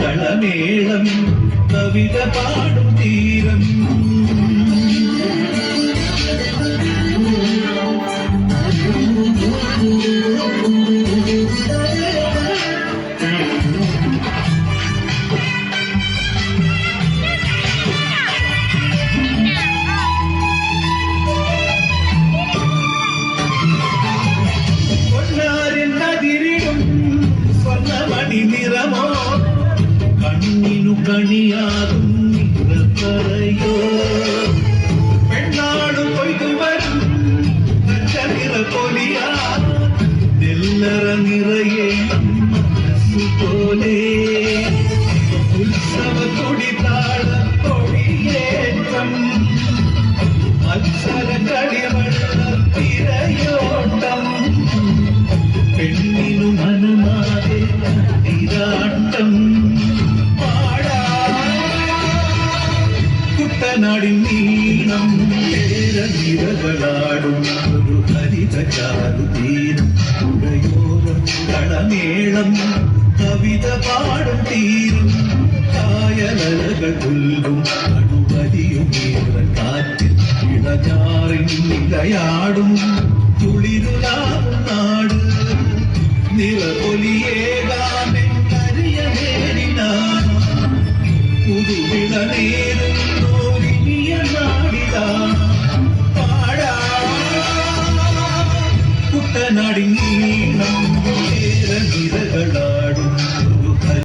കളമേളം കവിത പാടും തീരം. கணியாரும் நிறப்பறையோ பெண்ணாடும் பொய்து வரும் நச்சநிற பொலியா? நெல்லற நிறையே மனசு போலே. உற்சவ குடித்தாள பொடியேற்றம் மச்சர கடிவள்ள திரையோட்டம். பெண்ணினு மனமாதே திராட்டம் കുട്ടനാടിൻ നീളം നിരകളാടും. ഒരു ഹരിത ചാരുതീരം കളമേളം. കവിത പാടും തീരം കായലകൾ പുല്ലും അണുവലിയും കാറ്റിൽ ഇളഞ്ഞാറിൻ നിലയാടും. തുളിരുലാവും നാട് നിറപൊലിയേകാമെന്നറിയ നേരിനാണ് പുതുവിള നേരുന്നോരിനിയ நாடி நீ